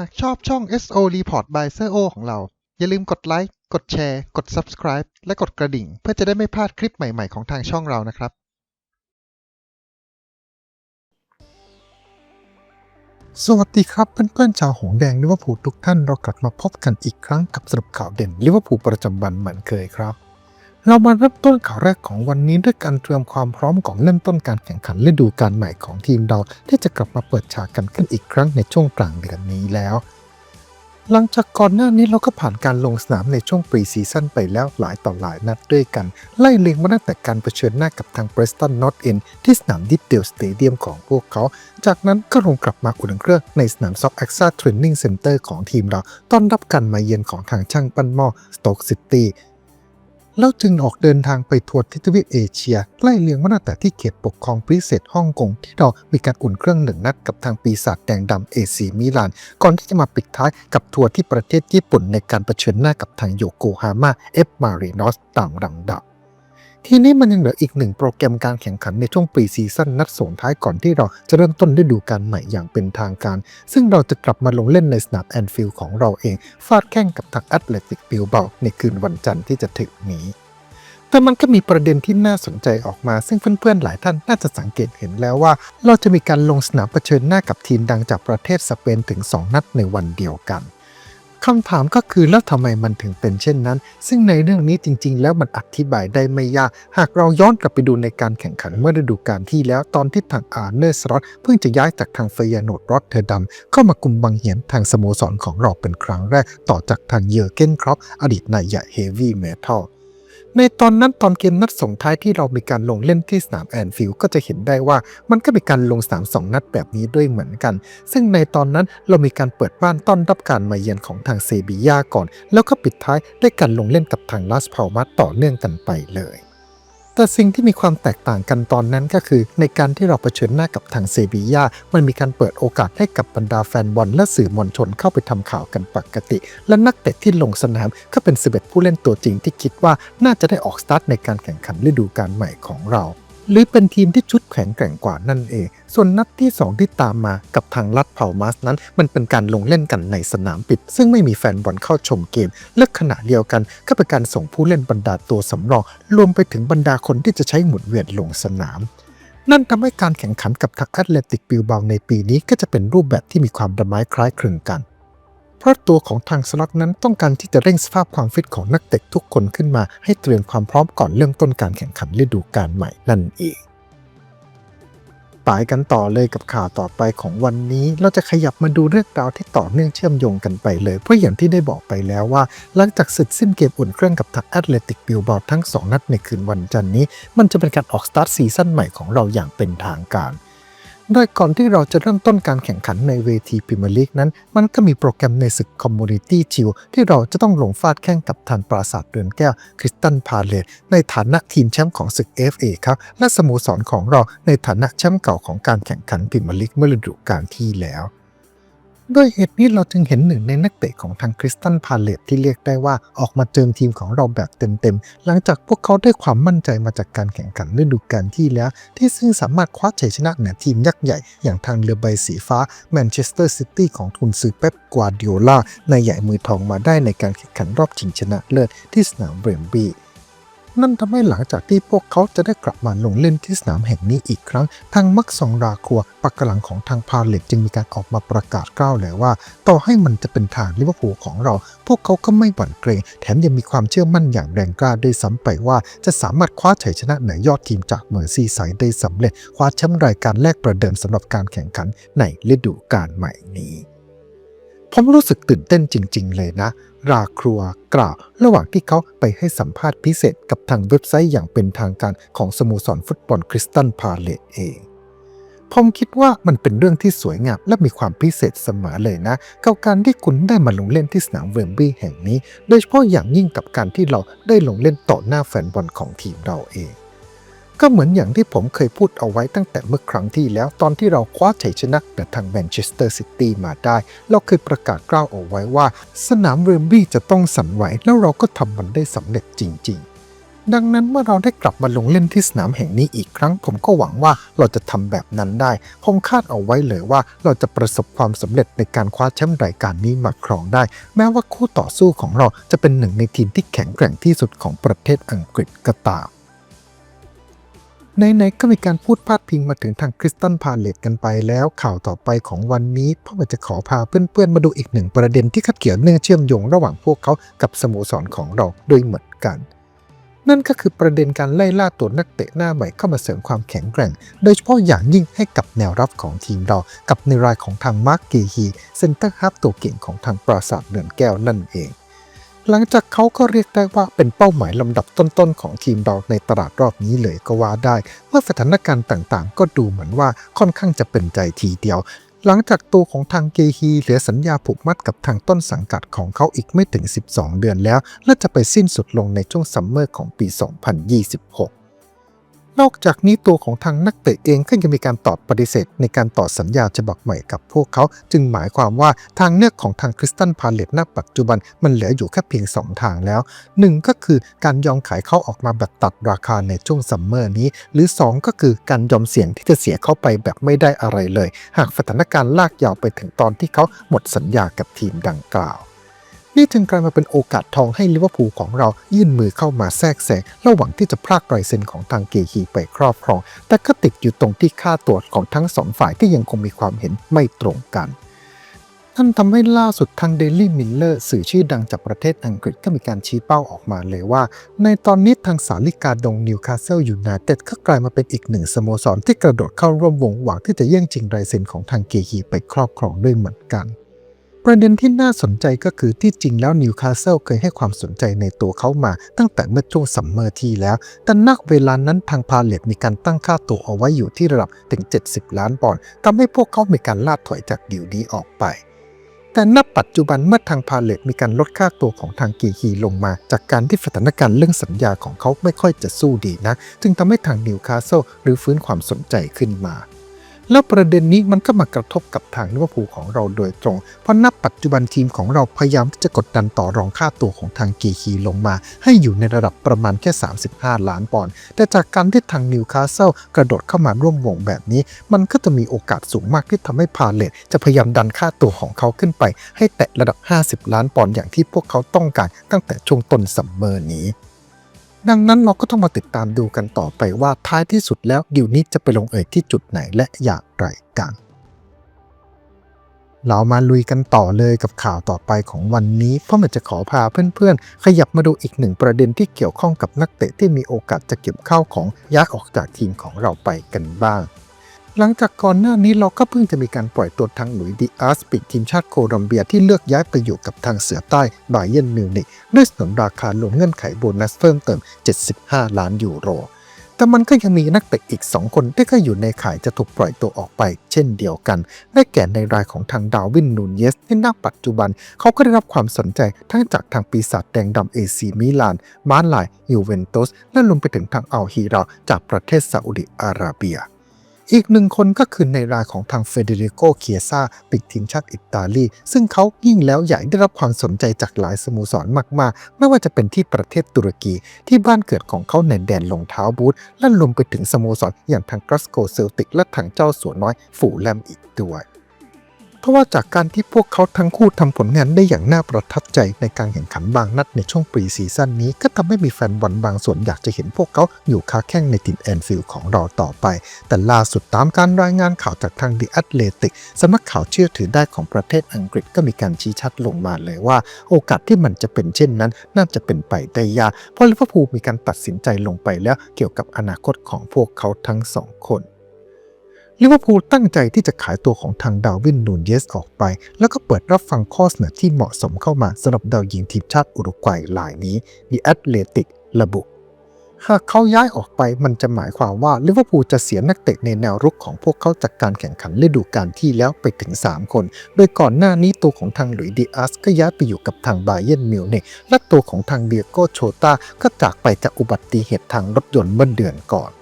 หากชอบช่อง SO Report by s โ o ของเรา อย่าลืมกดไลค์ กดแชร์ กด Subscribe และกดกระดิ่ง เพื่อจะได้ไม่พลาดคลิปใหม่ ๆ ของทางช่องเรานะครับ สวัสดีครับเพื่อนๆชาวหงแดงลิเวอร์พูลทุกท่านเรากลับมาพบกันอีกครั้งกับสรุปข่าวเด่นลิเวอร์พูลประจำวันเหมือนเคยครับ เรามาเริ่มต้นข่าวแรกของวันนี้ด้วยการเตรียมความพร้อมของเริ่มต้นการแข่งขันฤดูกาลใหม่ของทีมเราที่จะกลับมาเปิดฉากกันขึ้นอีกครั้งในช่วงกลางเดือนนี้แล้ว หลังจากก่อนหน้านี้เราก็ผ่านการลงสนามในช่วงปรีซีซั่นไปแล้วหลายต่อหลายนัดด้วยกัน ไล่เลียงมาตั้งแต่การเผชิญหน้ากับทางเบรสตันนอตเอนที่สนามดิฟเดลสเตเดียมของพวกเขา จากนั้นก็ลงกลับมาอุ่นเครื่องในสนามซอกแอคซ่าเทรนนิ่งเซ็นเตอร์ของทีมเราต้อนรับการมาเยือนของทางช่างปั้นหม้อสโต๊กซิตี้ แล้วจึงออกเดินทางไปทัวร์ทิทวีปเอเชียไล่เลียงมาตั้งแต่ที่เขตปกครองพิเศษฮ่องกงที่เรามีการอุ่นเครื่องหนึ่งนัดกับทางปีศาจแดงดำเอซีมิลาน ก่อนที่จะมาปิดท้ายกับทัวร์ที่ประเทศญี่ปุ่นในการเผชิญหน้ากับทางโยโกฮาม่าเอฟมารีนอสต่างลำดับ ทีนี้มันยังเหลืออีกหนึ่งโปรแกรมการแข่งขันในช่วงปีซีซั่นนัดส่งท้ายก่อนที่เราจะเริ่มต้นฤดูกาลใหม่อย่างเป็นทางการ ซึ่งเราจะกลับมาลงเล่นในสนามแอนฟิลด์ของเราเอง ฟาดแข่งกับทางแอตเลติกบิลเบาในคืนวันจันทร์ที่จะถึงนี้แต่มันก็มีประเด็นที่น่าสนใจออกมา ซึ่งเพื่อนๆ หลายท่านน่าจะสังเกตเห็นแล้วว่า เราจะมีการลงสนามเผชิญหน้ากับทีมดังจากประเทศสเปนถึง 2 นัดในวันเดียวกัน คำถามก็คือแล้วทำไมมันถึงเป็นเช่นนั้น ซึ่งในเรื่องนี้จริง ๆ แล้วมันอธิบายได้ไม่ยาก หากเราย้อนกลับไปดูในการแข่งขันเมื่อฤดูกาลที่แล้วตอนที่ทางอาร์เนอร์สรอตเพิ่งจะย้ายจากทางเฟยาโนดรอตเทอร์ดัมเข้ามากุมบังเหียนทางสโมสรของเราเป็นครั้งแรกต่อจากทางเยอร์เกนครอปอดีตนายใหญ่เฮฟวี่เมทัล ในตอนนั้นตอนเกมนัดส่งท้ายที่เรามีการลงเล่นที่สนามแอนฟิลด์ก็จะเห็นได้ว่ามันก็มีการลงสนามสองนัดแบบนี้ด้วยเหมือนกัน ซึ่งในตอนนั้นเรามีการเปิดบ้านต้อนรับการมาเยือนของทางเซบียาก่อน แล้วก็ปิดท้ายด้วยการลงเล่นกับทางลาสพาลมาต่อเนื่องกันไปเลย แต่สิ่งที่มีความแตกต่างกันตอนนั้นก็คือ ในการที่เราเผชิญหน้ากับทางเซบียา มันมีการเปิดโอกาสให้กับบรรดาแฟนบอลและสื่อมวลชนเข้าไปทำข่าวกันปกติ และนักเตะที่ลงสนามก็เป็น11ผู้เล่นตัวจริงที่คิดว่าน่าจะได้ออกสตาร์ทในการแข่งขันฤดูกาลใหม่ของเรา หรือเป็นทีมที่ชุดแข็งแกร่งกว่านั่นเอง ส่วนนัดที่ 2 ที่ตามมากับทางลัดเผามัสนั้น มันเป็นการลงเล่นกันในสนามปิด ซึ่งไม่มีแฟนบอลเข้าชมเกม และขณะเดียวกันก็เป็นการส่งผู้เล่นบรรดาตัวสำรอง รวมไปถึงบรรดาคนที่จะใช้หมุนเวียนลงสนามนั่นทำให้การแข่งขันกับทางแอตเลติกบิลบาในปีนี้ก็จะเป็นรูปแบบที่มีความระไม้คล้ายคลึงกัน ราะตัวของทางสล็อตนั้นต้องการที่จะเร่งสภาพความฟิตของนักเตะทุกคนขึ้นมา ให้เตรียมความพร้อมก่อนเริ่มต้นการแข่งขันฤดูกาลใหม่นั่นเองไปกันต่อเลยกับข่าวต่อไปของวันนี้ เราจะขยับมาดูเรื่องราวที่ต่อเนื่องเชื่อมโยงกันไปเลย เพราะอย่างที่ได้บอกไปแล้วว่า หลังจากเสร็จสิ้นเกมอุ่นเครื่องกับทางแอตเลติกบิลบาทั้ง 2 นัดในคืนวันจันนี้ มันจะเป็นการออกสตาร์ทซีซั่นใหม่ของเราอย่างเป็นทางการ โดยก่อนที่เราจะเริ่มต้นการแข่งขันในเวทีพรีเมียร์ลีกนั้น มันก็มีโปรแกรมในศึกคอมมูนิตี้ชิลที่เราจะต้องลงฟาดแข่งกับทานปราสาทเรือนแก้วคริสตันพาเลตในฐานะทีมแชมป์ของศึก FA ครับ และสโมสรของเราในฐานะแชมป์เก่าของการแข่งขันพรีเมียร์ลีกเมื่อฤดูกาลที่แล้ว ด้วยเหตุนี้เราจึงเห็นหนึ่งในนักเตะของทางคริสตันพาเลตที่เรียกได้ว่าออกมาเจิมทีมของเราแบบเต็มๆ หลังจากพวกเขาได้ความมั่นใจมาจากการแข่งขันฤดูกาลที่แล้ว ที่ซึ่งสามารถคว้าชัยชนะเหนือทีมยักษ์ใหญ่ อย่างทางเรือใบสีฟ้าแมนเชสเตอร์ซิตี้ของทุนซือเป๊ปกวาดิโอลาในใหญ่มือทองมาได้ในการแข่งขันรอบชิงชนะเลิศที่สนามเบรมบี นั่นทำให้หลังจากที่พวกเขาจะได้กลับมาลงเล่นที่สนามแห่งนี้อีกครั้ง ทางมักซองราคัวปักกหลังของทางพาเลตจึงมีการออกมาประกาศกล้าวเลยว่า ต่อให้มันจะเป็นทางลิเวอร์พูลของเรา พวกเขาก็ไม่หวั่นเกรง แถมยังมีความเชื่อมั่นอย่างแรงกล้าด้วยซ้ำไปว่าจะสามารถคว้าชัยชนะเหนือยอดทีมจากเมอร์ซีไซด์ได้สำเร็จคว้าแชมป์รายการแรกประเดิมสำหรับการแข่งขันในฤดูกาลใหม่นี้ ผมรู้สึกตื่นเต้นจริง ๆ เลยนะ ราครัวกล่าว ระหว่างที่เขาไปให้สัมภาษณ์พิเศษกับทางเว็บไซต์อย่างเป็นทางการของสโมสรฟุตบอลคริสตันพาเลตเองผมคิดว่ามันเป็นเรื่องที่สวยงามและมีความพิเศษเสมอเลยนะกับการที่คุณได้มาลงเล่นที่สนามเวมบลีย์แห่งนี้ โดยเฉพาะอย่างยิ่งกับการที่เราได้ลงเล่นต่อหน้าแฟนบอลของทีมเราเอง ก็เหมือนอย่างที่ผมเคยพูดเอาไว้ตั้งแต่เมื่อครั้งที่แล้วตอนที่เราคว้าชัยชนะเหนือทางแมนเชสเตอร์ซิตี้มาได้ เราเคยประกาศกล้าวเอาไว้ว่า สนามเวมบลีย์จะต้องสั่นไหว แล้วเราก็ทำมันได้สำเร็จจริง ๆ ดังนั้นเมื่อเราได้กลับมาลงเล่นที่สนามแห่งนี้อีกครั้ง ผมก็หวังว่าเราจะทำแบบนั้นได้ ผมคาดเอาไว้เลยว่าเราจะประสบความสำเร็จในการคว้าแชมป์รายการนี้มาครองได้ แม้ว่าคู่ต่อสู้ของเราจะเป็นหนึ่งในทีมที่แข็งแกร่งที่สุดของประเทศอังกฤษก็ตาม ในๆก็มีการพูดพาดพิงมาถึงทางคริสตันพาเลตกันไปแล้วข่าวต่อไปของวันนี้พ่อมันจะขอพาเพื่อนๆ มาดูอีกหนึ่งประเด็นที่ขัดเกี่ยวเนื่องเชื่อมโยงระหว่างพวกเขากับสโมสรของเราโดยเหมือนกัน นั่นก็คือประเด็นการไล่ล่าตัวนักเตะหน้าใหม่เข้ามาเสริมความแข็งแกร่ง โดยเฉพาะอย่างยิ่งให้กับแนวรับของทีมเรากับในรายของทางมาร์กเกฮีเซนเตอร์ฮับตัวเก่งของทางปราสาทเนือนแก้วนั่นเอง หลังจากเขาก็เรียกได้ว่าเป็นเป้าหมายลำดับต้นๆของทีมเราในตลาดรอบนี้เลยก็ว่าได้ เมื่อสถานการณ์ต่างๆ ก็ดูเหมือนว่าค่อนข้างจะเป็นใจทีเดียว หลังจากตัวของทางเกฮีเหลือสัญญาผูกมัดกับทางต้นสังกัดของเขาอีกไม่ถึง 12 เดือนแล้ว และจะไปสิ้นสุดลงในช่วงซัมเมอร์ของปี 2026 นอกจากนี้ตัวของทางนักเตะเองก็ยังมีการตอบปฏิเสธ ในการต่อสัญญาฉบับใหม่กับพวกเขา จึงหมายความว่าทางเลือกของทางคริสตันพาเลตณปัจจุบันมันเหลืออยู่แค่เพียง 2 ทางแล้ว 1 ก็คือการยอมขายเขาออกมาแบบตัดราคาในช่วงซัมเมอร์นี้ หรือ 2 ก็คือการยอมเสี่ยงที่จะเสียเขาไปแบบไม่ได้อะไรเลย หากสถานการณ์ลากยาวไปถึงตอนที่เขาหมดสัญญากับทีมดังกล่าว นี่จึงกลายมาเป็นโอกาสทองให้ลิเวอร์พูลของเรายื่นมือเข้ามาแทรกแซงระหวังที่จะพรากลายเซนของทางเกฮีไปครอบครอง แต่ก็ติดอยู่ตรงที่ค่าตัวของทั้งสองฝ่ายที่ยังคงมีความเห็นไม่ตรงกันนั่นทำให้ล่าสุดทาง Daily Miller สื่อชื่อดังจากประเทศอังกฤษก็มีการชี้เป้าออกมาเลยว่า ในตอนนี้ทางสาลิกาดงนิวคาสเซิลยูไนเต็ดก็กลายมาเป็นอีกหนึ่งสโมสรที่กระโดดเข้าร่วมวงหวังที่จะแย่งชิงลายเซนของทางเกฮีไปครอบครองด้วยเหมือนกัน ประเด็นที่น่าสนใจก็คือที่จริงแล้วนิวคาสเซิลเคยให้ความสนใจในตัวเขามา ตั้งแต่เมื่อช่วงซัมเมอร์ที่แล้ว แต่นักเวลานั้นทางพาเลตมีการตั้งค่าตัวเอาไว้อยู่ที่ระดับถึง 70 ล้านปอนด์ทำให้พวกเขามีการลาดถอยจากดีลนี้ออกไป แต่ณปัจจุบันเมื่อทางพาเลตมีการลดค่าตัวของทางกีฮีลงมา จากการที่สถานการณ์เรื่องสัญญาของเขาไม่ค่อยจะสู้ดีนะ จึงทำให้ทางนิวคาสเซิลหรือฟื้นความสนใจขึ้นมา แล้วประเด็นนี้มันก็มากระทบกับทางลิเวอร์พูลของเราโดยตรง เพราะนับปัจจุบันทีมของเราพยายามที่จะกดดันต่อรองค่าตัวของทางกีคีลงมา ให้อยู่ในระดับประมาณแค่ 35 ล้านปอนด์แต่จากการที่ทางนิวคาสเซิลกระโดดเข้ามาร่วมวงแบบนี้ มันก็จะมีโอกาสสูงมากที่ทำให้พาเลตจะพยายามดันค่าตัวของเขาขึ้นไป ให้แตะระดับ 50 ล้านปอนด์อย่างที่พวกเขาต้องการตั้งแต่ช่วงต้นซัมเมอร์นี้ ดังนั้นเราก็ต้องมาติดตามดูกันต่อไปว่าท้ายที่สุดแล้วดิวนี้จะไปลงเอยที่จุดไหนและอย่างไรกัน เรามาลุยกันต่อเลยกับข่าวต่อไปของวันนี้ เพราะมันจะขอพาเพื่อนๆ ขยับมาดูอีกหนึ่งประเด็นที่เกี่ยวข้องกับนักเตะที่มีโอกาสจะเก็บข้าวของย้ายออกจากทีมของเราไปกันบ้าง หลังจากก่อนหน้านี้เราก็เพิ่งจะมีการปล่อยตัวทางหลุยดิอาสปีกทีมชาติโคลอมเบียที่เลือกย้ายไปอยู่กับทางเสือใต้บาเยนมิวนิกด้วยสนนราคารวมเงื่อนไขโบนัสเพิ่มเติม 75 ล้านยูโร แต่มันก็ยังมีนักเตะอีก 2 คนที่ก็อยู่ในข่ายจะถูกปล่อยตัวออกไป เช่นเดียวกัน ได้แก่ในรายของทางดาวินนูนเยสที่ณปัจจุบัน เขาก็ได้รับความสนใจทั้งจากทางปีศาจแดงดำเอซีมิลานมาลายยูเวนตุสและรวมไปถึงทางอัลฮีราจากประเทศซาอุดิอาระเบีย อีกหนึ่งคนก็คือในรายของทางเฟเดริโกเคียซาปิกทีมชาติอิตาลี ซึ่งเขายิ่งแล้วใหญ่ได้รับความสนใจจากหลายสโมสรมากๆ ไม่ว่าจะเป็นที่ประเทศตุรกีที่บ้านเกิดของเขาในแดนลงเท้าบูธและรวมไปถึงสโมสรอย่างทางกรัสโกเซลติกและทางเจ้าสัวน้อยฝูแลมอีกด้วย ราะว่าจากการที่พวกเขาทั้งคู่ทำผลงานได้อย่างน่าประทับใจในการแข่งขันบางนัดในช่วงปรีซีซั่นนี้ ก็ทำให้มีแฟนบอลบางส่วนอยากจะเห็นพวกเขาอยู่ค้าแข่งในทีมแอนฟิลด์ของเราต่อไป แต่ล่าสุดตามการรายงานข่าวจากทาง The Athletic สำนักข่าวเชื่อถือได้ของประเทศอังกฤษก็มีการชี้ชัดลงมาเลยว่า โอกาสที่มันจะเป็นเช่นนั้น น่าจะเป็นไปได้ยากเพราะลิเวอร์พูลมีการตัดสินใจลงไปแล้วเกี่ยวกับอนาคตของพวกเขาทั้งสองคน ลิเวอร์พูลตั้งใจที่จะขายตัวของทางดาวินนูนเยสออกไป แล้วก็เปิดรับฟังข้อเสนอที่เหมาะสมเข้ามาสำหรับดาวยิงทีมชาติอุรุกวัยรายนี้ The Athletic ระบุหากเขาย้ายออกไปมันจะหมายความว่าลิเวอร์พูลจะเสียนักเตะในแนวรุกของพวกเขาจากการแข่งขันฤดูกาลที่แล้วไปถึง 3 คน โดยก่อนหน้านี้ตัวของทางหลุยส์ดิอาสก็ย้ายไปอยู่กับทางบาเยนมิวนิกและตัวของทางเดียโกโชตาก็จากไปจากอุบัติเหตุทางรถยนต์เมื่อเดือนก่อน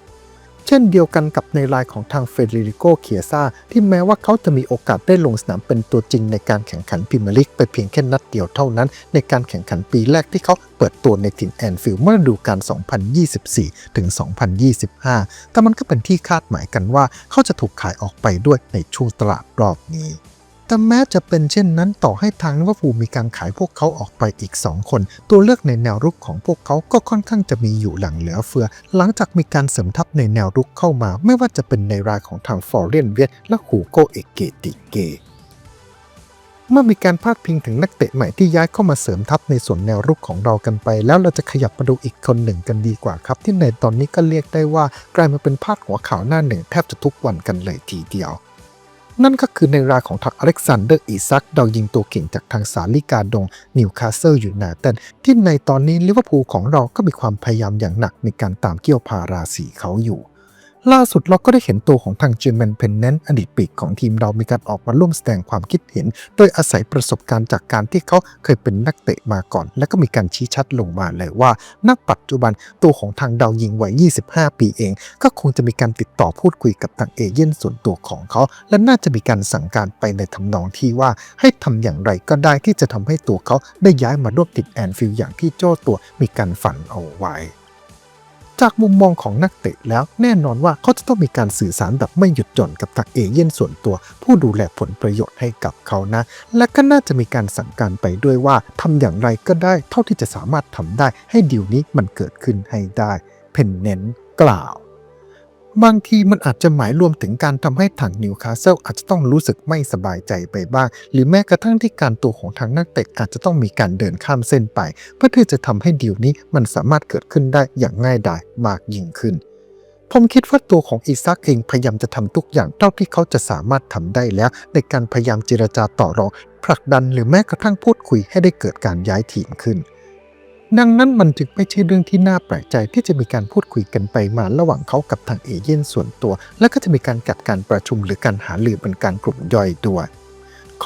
เช่นเดียวกันกับในรายของทางเฟเดริโกเคียซาที่แม้ว่าเขาจะมีโอกาสได้ลงสนามเป็นตัวจริงในการแข่งขันพิมลิกไปเพียงแค่นัดเดียวเท่านั้น ในการแข่งขันปีแรกที่เขาเปิดตัวในถิ่นแอนฟิลด์เมื่อฤดูกาล 2024 ถึง 2025 แต่มันก็เป็นที่คาดหมายกันว่าเขาจะถูกขายออกไปด้วยในช่วงตลาดรอบนี้ แต่แม้จะเป็นเช่นนั้นต่อให้ทางลิเวอร์พูลมีการขายพวกเขาออกไปอีก 2 คน ตัวเลือกในแนวรุกของพวกเขาก็ค่อนข้างจะมีอยู่หลังเหลือเฟือ หลังจากมีการเสริมทัพในแนวรุกเข้ามา ไม่ว่าจะเป็นในรายของทางฟอร์เรนเวียตและฮูโกเอเกติเกเมื่อมีการพาดพิงถึงนักเตะใหม่ที่ย้ายเข้ามาเสริมทัพในส่วนแนวรุกของเรากันไป แล้วเราจะขยับมาดูอีกคนหนึ่งกันดีกว่าครับ ที่ในตอนนี้ก็เรียกได้ว่ากลายมาเป็นพาดหัวข่าวหน้าหนึ่งแทบจะทุกวันกันเลยทีเดียว นั่นก็คือในรายของทางอเล็กซานเดอร์อีซักดาวยิงตัวเก่งจากทางสาลิกาดงนิวคาสเซิลอยู่นาแตนที่ในตอนนี้ลิเวอร์พูลของเราก็มีความพยายามอย่างหนักในการตามเกี่ยวพาราสีเขาอยู่ ล่าสุดเราก็ได้เห็นตัวของทางเจอร์แมนเพนเนนอดีตปีกของทีมเรามีการออกมาร่วมแสดงความคิดเห็น โดยอาศัยประสบการณ์จากการที่เขาเคยเป็นนักเตะมาก่อน และก็มีการชี้ชัดลงมาเลยว่าณปัจจุบันตัวของทางดาวยิงวัย 25 ปีเอง ก็คงจะมีการติดต่อพูดคุยกับทางเอเย่นส่วนตัวของเขา และน่าจะมีการสั่งการไปในทำนองที่ว่าให้ทำอย่างไรก็ได้ที่จะทำให้ตัวเขาได้ย้ายมาร่วมติดแอนฟิลด์อย่างที่โจ้ตัวมีการฝันเอาไว้ จากมุมมองของนักเตะแล้วแน่นอนว่าเขาจะต้องมีการสื่อสารแบบไม่หยุดหย่อนกับทางเอเย่นส่วนตัว ผู้ดูแลผลประโยชน์ให้กับเขานะ และก็น่าจะมีการสั่งการไปด้วยว่าทำอย่างไรก็ได้ เท่าที่จะสามารถทำได้ให้ดีลนี้มันเกิดขึ้นให้ได้เพนเนนกล่าว บางทีมันอาจจะหมายรวมถึงการทำให้ทางนิวคาสเซิลอาจจะต้องรู้สึกไม่สบายใจไปบ้าง หรือแม้กระทั่งที่การตัวของทางนักเตะอาจจะต้องมีการเดินข้ามเส้นไป เพื่อที่จะทำให้ดีลนี้มันสามารถเกิดขึ้นได้อย่างง่ายดายมากยิ่งขึ้นผมคิดว่าตัวของอีซักเองพยายามจะทำทุกอย่างเท่าที่เขาจะสามารถทำได้แล้ว ในการพยายามเจรจาต่อรองผลักดันหรือแม้กระทั่งพูดคุยให้ได้เกิดการย้ายทีมขึ้น ดังนั้นมันจึงไม่ใช่เรื่องที่น่าแปลกใจที่จะมีการพูดคุยกันไปมาระหว่างเขากับทางเอเย่นส่วนตัว และก็จะมีการจัดการประชุมหรือการหารือเป็นการกลุ่มย่อยด้วย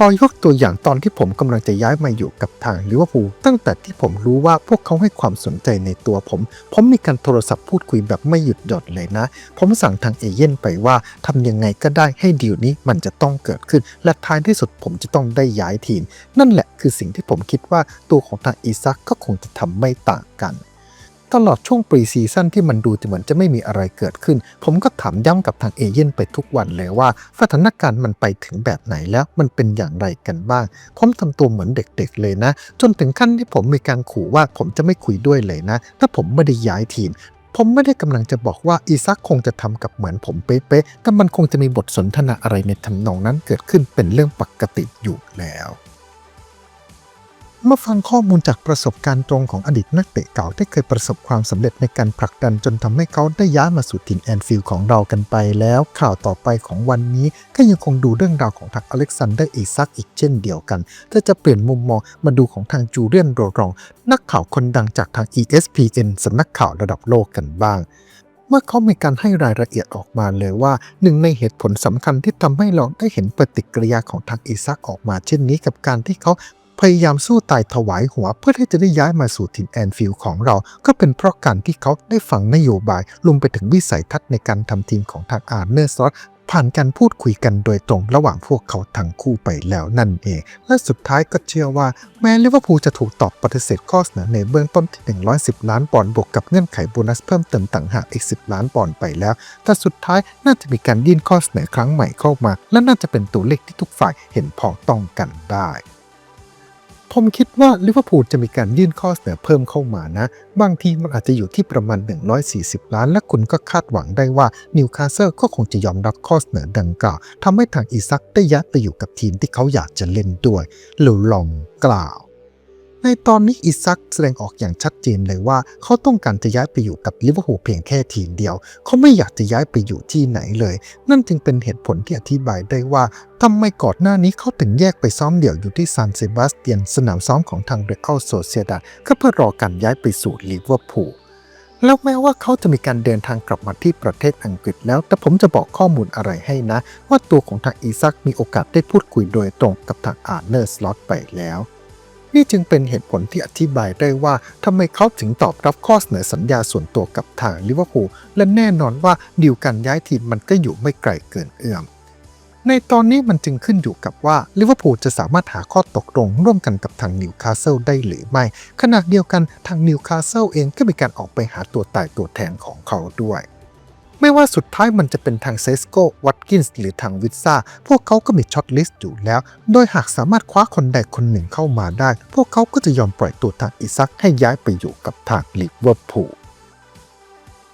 ขอยกตัวอย่างตอนที่ผมกำลังจะย้ายมาอยู่กับทางลิเวอร์พูลตั้งแต่ที่ผมรู้ว่าพวกเขาให้ความสนใจในตัวผม ผมมีการโทรศัพท์พูดคุยแบบไม่หยุดหย่อนเลยนะ ผมสั่งทางเอเย่นไปว่าทำยังไงก็ได้ให้ดีลนี้มันจะต้องเกิดขึ้น และท้ายที่สุดผมจะต้องได้ย้ายทีม นั่นแหละคือสิ่งที่ผมคิดว่าตัวของทางอีซักก็คงจะทำไม่ต่างกัน ตลอดช่วงปรีซีซั่นที่มันดูจะเหมือนจะไม่มีอะไรเกิดขึ้น ผมก็ถามย้ำกับทางเอเย่นไปทุกวันเลยว่าสถานการณ์มันไปถึงแบบไหนแล้วมันเป็นอย่างไรกันบ้าง ผมทำตัวเหมือนเด็กๆเลยนะ จนถึงขั้นที่ผมมีการขู่ว่าผมจะไม่คุยด้วยเลยนะ ถ้าผมไม่ได้ย้ายทีมผมไม่ได้กำลังจะบอกว่าอีซักคงจะทำกับเหมือนผมเป๊ะๆ แต่มันคงจะมีบทสนทนาอะไรในทำนองนั้นเกิดขึ้นเป็นเรื่องปกติอยู่แล้ว เมื่อฟังข้อมูลจากประสบการณ์ตรงของอดีตนักเตะเก่าที่เคยประสบความสำเร็จในการผลักดันจนทำให้เขาได้ย้ายมาสู่ถิ่นแอนฟิลด์ของเรากันไปแล้ว ข่าวต่อไปของวันนี้ก็ยังคงดูเรื่องราวของทางอเล็กซานเดอร์อีซักอีกเช่นเดียวกัน แต่จะเปลี่ยนมุมมองมาดูของทางจูเลียนโรรอง นักข่าวคนดังจากทาง ESPN สำนักข่าวระดับโลกกันบ้างเมื่อเขามีการให้รายละเอียดออกมาเลยว่า หนึ่งในเหตุผลสำคัญที่ทำให้เราได้เห็นปฏิกิริยาของทางอีซักออกมาเช่นนี้กับการที่เขา พยายามสู้ตายถวายหัว เพื่อที่จะได้ย้ายมาสู่ถิ่นแอนฟิลด์ของเรา ก็เป็นเพราะการที่เขาได้ฟังนโยบายรวมไปถึงวิสัยทัศน์ในการทำทีมของทางอาร์เนอร์ซอสผ่านการพูดคุยกันโดยตรงระหว่างพวกเขาทั้งคู่ไปแล้วนั่นเอง และสุดท้ายก็เชื่อว่า แม้ลิเวอร์พูลจะถูกตอบปฏิเสธข้อเสนอในเบื้องต้นที่ 110 ล้านปอนด์บวกกับเงื่อนไขโบนัสเพิ่มเติมต่างหากอีก 10 ล้านปอนด์ไปแล้ว แต่สุดท้ายน่าจะมีการยื่นข้อเสนอครั้งใหม่เข้ามา และน่าจะเป็นตัวเลขที่ทุกฝ่ายเห็นพ้องต้องกันได้ ผมคิดว่าลิเวอร์พูลจะมีการยื่นข้อเสนอเพิ่มเข้ามานะ บางทีมันอาจจะอยู่ที่ประมาณ 140 ล้าน และคุณก็คาดหวังได้ว่านิวคาสเซิลก็คงจะยอมรับข้อเสนอดังกล่าวทำให้ทางอีซักได้ย้ายไปอยู่กับทีมที่เขาอยากจะเล่นด้วยหลูลองกล่าว ในตอนนี้อีซักแสดงออกอย่างชัดเจนเลยว่าเขาต้องการจะย้ายไปอยู่กับลิเวอร์พูลเพียงแค่ทีมเดียว เขาไม่อยากจะย้ายไปอยู่ที่ไหนเลย นั่นจึงเป็นเหตุผลที่อธิบายได้ว่าทำไมก่อนหน้านี้เขาถึงแยกไปซ้อมเดี่ยวอยู่ที่ซานเซบาสเตียนสนามซ้อมของทางเรอัลโซเซียดาก็เพื่อรอการย้ายไปสู่ลิเวอร์พูลแล้วแม้ว่าเขาจะมีการเดินทางกลับมาที่ประเทศอังกฤษแล้ว แต่ผมจะบอกข้อมูลอะไรให้นะ ว่าตัวของทางอีซักมีโอกาสได้พูดคุยโดยตรงกับทางอาร์เนอร์สล็อตไปแล้ว นี่จึงเป็นเหตุผลที่อธิบายได้ว่าทำไมเขาถึงตอบรับข้อเสนอสัญญาส่วนตัวกับทางลิเวอร์พูลและแน่นอนว่าดีลการย้ายทีมมันก็อยู่ไม่ไกลเกินเอื้อม ในตอนนี้มันจึงขึ้นอยู่กับว่าลิเวอร์พูลจะสามารถหาข้อตกลงร่วมกันกับทางนิวคาสเซิลได้หรือไม่ ขณะเดียวกันทางนิวคาสเซิลเองก็มีการออกไปหาตัวตายตัวแทนของเขาด้วย ไม่ว่าสุดท้ายมันจะเป็นทางเซสโกวัตกินส์หรือทางวิซซ่า พวกเขาก็มีช็อตลิสต์อยู่แล้ว โดยหากสามารถคว้าคนใดคนหนึ่งเข้ามาได้ พวกเขาก็จะยอมปล่อยตัวทางอิซักให้ย้ายไปอยู่กับทางลิเวอร์พูล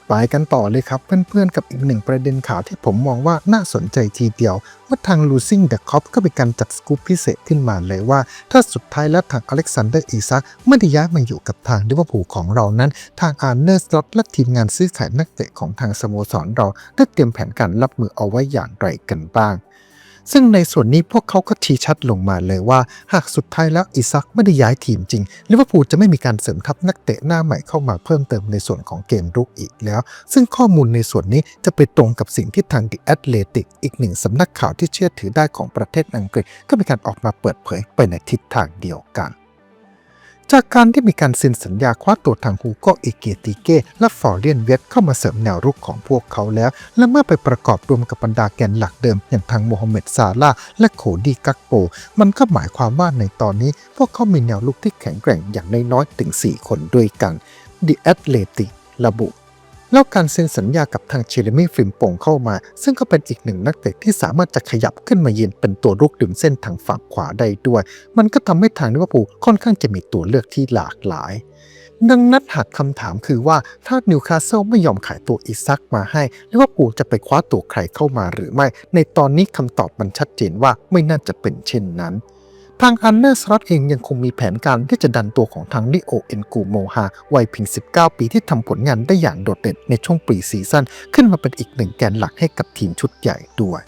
ไปกันต่อเลยครับเพื่อนๆ กับอีกหนึ่งประเด็นข่าวที่ผมมองว่าน่าสนใจทีเดียว ว่าทาง Losing the Cop ก็เป็นการจัดสกู๊ปพิเศษขึ้นมาเลยว่า ถ้าสุดท้ายแล้วทางอเล็กซานเดอร์อีซักไม่ได้ย้ายมาอยู่กับทางลิเวอร์พูลของเรานั้น ทางอาร์เนอร์สล็อตและทีมงานซื้อขายนักเตะของทางสโมสรเราได้เตรียมแผนการรับมือเอาไว้อย่างไรกันบ้าง ซึ่งในส่วนนี้พวกเขาก็ชี้ชัดลงมาเลยว่า หากสุดท้ายแล้วอิซักไม่ได้ย้ายทีมจริงลิเวอร์พูลจะไม่มีการเสริมทัพนักเตะหน้าใหม่เข้ามาเพิ่มเติมในส่วนของเกมรุกอีกแล้ว ซึ่งข้อมูลในส่วนนี้จะไปตรงกับสิ่งที่ทาง The Athletic อีกหนึ่งสำนักข่าวที่เชื่อถือได้ของประเทศอังกฤษ ก็มีการออกมาเปิดเผยไปในทิศทางเดียวกัน จากการที่มีการเซ็นสัญญาคว้าตัวทางฮูโกเอเกติเกและฟอร์เรียนเวทเข้ามาเสริมแนวรุกของพวกเขาแล้ว และเมื่อไปประกอบรวมกับบรรดาแกนหลักเดิม อย่างทางโมฮัมเหม็ดซาลาและโคดีกักโป มันก็หมายความว่าในตอนนี้ พวกเขามีแนวรุกที่แข็งแกร่งอย่างน้อยๆถึง 4 คนด้วยกันดิแอตเลติระบุ แล้วการเซ็นสัญญากับทางเชลมี่ฟิมปงเข้ามา ซึ่งก็เป็นอีกหนึ่งนักเตะที่สามารถจะขยับขึ้นมายืนเป็นตัวรุกริมเส้นทางฝั่งขวาได้ด้วย มันก็ทำให้ทางลิเวอร์พูลค่อนข้างจะมีตัวเลือกที่หลากหลาย ดังนั้นหากคำถามคือว่าถ้านิวคาสเซิลไม่ยอมขายตัวอิซักมาให้ลิเวอร์พูลจะไปคว้าตัวใครเข้ามาหรือไม่ ในตอนนี้คำตอบมันชัดเจนว่าไม่น่าจะเป็นเช่นนั้น ทางอันเนอร์สลอตเองยังคงมีแผนการที่จะดันตัวของทางนิโอเอ็นกูโมฮาวัยเพียง 19 ปีที่ทำผลงานได้อย่างโดดเด่นในช่วงปรีซีซั่นขึ้นมาเป็นอีกหนึ่งแกนหลักให้กับทีมชุดใหญ่ด้วย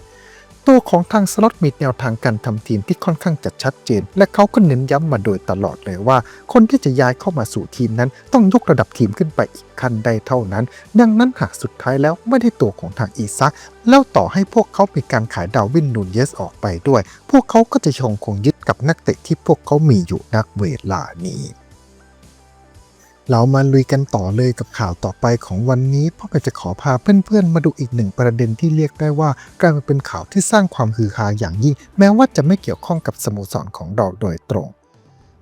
ตัวของทางสล็อตมีแนวทางการทำทีมที่ค่อนข้างจะชัดเจน และเขาก็เน้นย้ำมาโดยตลอดเลยว่า คนที่จะย้ายเข้ามาสู่ทีมนั้น ต้องยกระดับทีมขึ้นไปอีกขั้นใดเท่านั้น ดังนั้นหากสุดท้ายแล้วไม่ได้ตัวของทางอีซักแล้วต่อให้พวกเขามีการขายดาวินนูนเยสออกไปด้วย พวกเขาก็จะชงคงยึดกับนักเตะที่พวกเขามีอยู่นักเวลานี้ เรามาลุยกันต่อเลยกับข่าวต่อไปของวันนี้เพราะก็จะขอพาเพื่อนๆ มาดูอีกหนึ่งประเด็นที่เรียกได้ว่ากลายมาเป็นข่าวที่สร้างความฮือฮาอย่างยิ่ง แม้ว่าจะไม่เกี่ยวข้องกับสโมสรของเราโดยตรง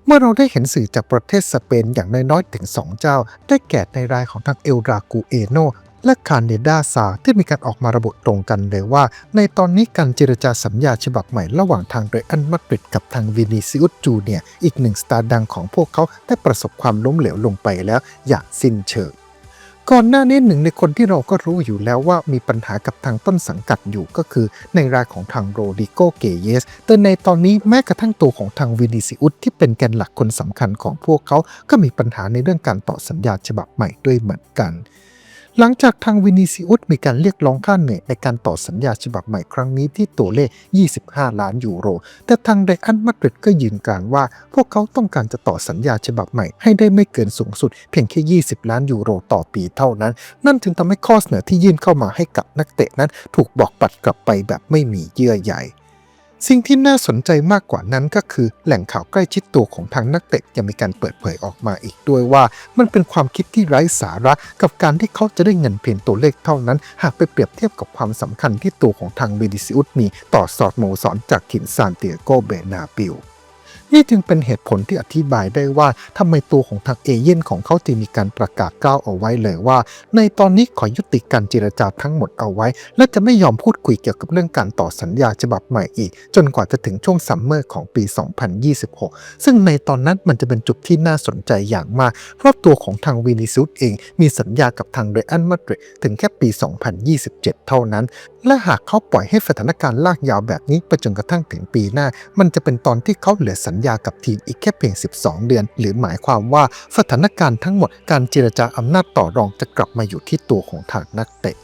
เมื่อเราได้เห็นสื่อจากประเทศสเปนอย่างน้อยๆถึง 2 เจ้า ได้แก่ในรายของทางเอลรากูเอโน และคาเนดาซาที่มีการออกมาระบุตรงกันเลยว่า ในตอนนี้การเจรจาสัญญาฉบับใหม่ระหว่างทางเรอันมาดริดกับทางวินิซิอุสจูเนียอีกหนึ่งสตาร์ดังของพวกเขาได้ประสบความล้มเหลวลงไปแล้วอย่างสิ้นเชิงก่อนหน้านี้หนึ่งในคนที่เราก็รู้อยู่แล้วว่ามีปัญหากับทางต้นสังกัดอยู่ก็คือในรายของทางโรดิโกเกเยส แต่ในตอนนี้แม้กระทั่งตัวของทางวินิซิอุสที่เป็นแกนหลักคนสำคัญของพวกเขา ก็มีปัญหาในเรื่องการต่อสัญญาฉบับใหม่ด้วยเหมือนกัน หลังจากทางวินิซิอุสมีการเรียกร้องค่าเหนื่อยในการต่อสัญญาฉบับใหม่ครั้งนี้ที่ตัวเลข 25 ล้านยูโร แต่ทางไดอันมาดริดก็ยืนการว่า พวกเขาต้องการจะต่อสัญญาฉบับใหม่ให้ได้ไม่เกินสูงสุด เพียงแค่ 20 ล้านยูโรต่อปีเท่านั้น นั่นจึงทำให้ข้อเสนอที่ยื่นเข้ามาให้กับนักเตะนั้น ถูกบอกปัดกลับไปแบบไม่มีเยื่อใย สิ่งที่น่าสนใจมากกว่านั้นก็คือ แหล่งข่าวใกล้ชิดตัวของทางนักเตะยังมีการเปิดเผยออกมาอีกด้วยว่า มันเป็นความคิดที่ไร้สาระกับการที่เขาจะได้เงินเพียงตัวเลขเท่านั้น หากไปเปรียบเทียบกับความสำคัญที่ตัวของทางวีดิซิอุสมีต่อสอดโมสรจากถิ่นซานเตียโกเบนาปิว นี่จึงเป็นเหตุผลที่อธิบายได้ว่าทำไมตัวของทางเอเย่นของเขาจึงมีการประกาศก้าวเอาไว้เลยว่า ในตอนนี้ขอยุติการเจรจาทั้งหมดเอาไว้ และจะไม่ยอมพูดคุยเกี่ยวกับเรื่องการต่อสัญญาฉบับใหม่อีก จนกว่าจะถึงช่วงซัมเมอร์ของปี 2026 ซึ่งในตอนนั้นมันจะเป็นจุดที่น่าสนใจอย่างมาก เพราะตัวของทางวินิซุสเองมีสัญญากับทางเรอันมาดริดถึงแค่ปี 2027 เท่านั้น และหากเขาปล่อยให้สถานการณ์ลากยาวแบบนี้ไปจนกระทั่งถึงปีหน้า มันจะเป็นตอนที่เขาเหลือสัญญญากับทีมอีกแค่เพียง 12 เดือน หรือหมายความว่าสถานการณ์ทั้งหมดการเจรจาอำนาจต่อรองจะกลับมาอยู่ที่ตัวของทางนักเตะ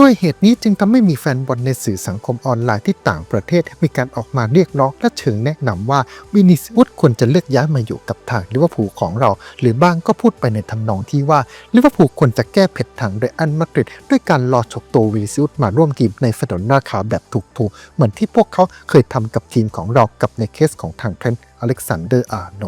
ด้วยเหตุนี้จึงทำให้มีแฟนบอลในสื่อสังคมออนไลน์ที่ต่างประเทศ มีการออกมาเรียกร้องและเชิงแนะนำว่าวินิซิอุสควรจะเลือกย้ายมาอยู่กับทางลิเวอร์พูลของเรา หรือบ้างก็พูดไปในทำนองที่ว่าลิเวอร์พูลควรจะแก้เผ็ดทางเรอัลมาดริดด้วยการรอฉกตัววินิซิอุสมาร่วมทีมในสนามหน้าขาวแบบถูกๆเหมือนที่พวกเขาเคยทำกับทีมของเรากับในเคสของทางเทรนต์อเล็กซานเดอร์อาร์โน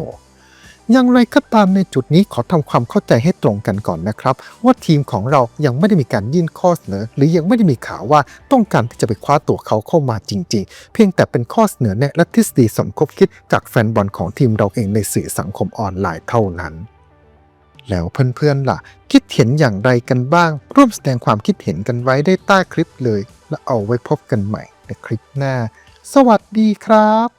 อย่างไรก็ตามในจุดนี้ขอทำความเข้าใจให้ตรงกันก่อนนะครับ ว่าทีมของเรายังไม่ได้มีการยื่นข้อเสนอ หรือยังไม่ได้มีข่าวว่าต้องการที่จะไปคว้าตัวเขาเข้ามาจริง ๆ เพียงแต่เป็นข้อเสนอแนะและทฤษฎีสมคบคิดจากแฟนบอลของทีมเราเองในสื่อสังคมออนไลน์เท่านั้นแล้วเพื่อนๆล่ะ คิดเห็นอย่างไรกันบ้าง ร่วมแสดงความคิดเห็นกันไว้ได้ใต้คลิปเลย และเอาไว้พบกันใหม่ในคลิปหน้า สวัสดีครับ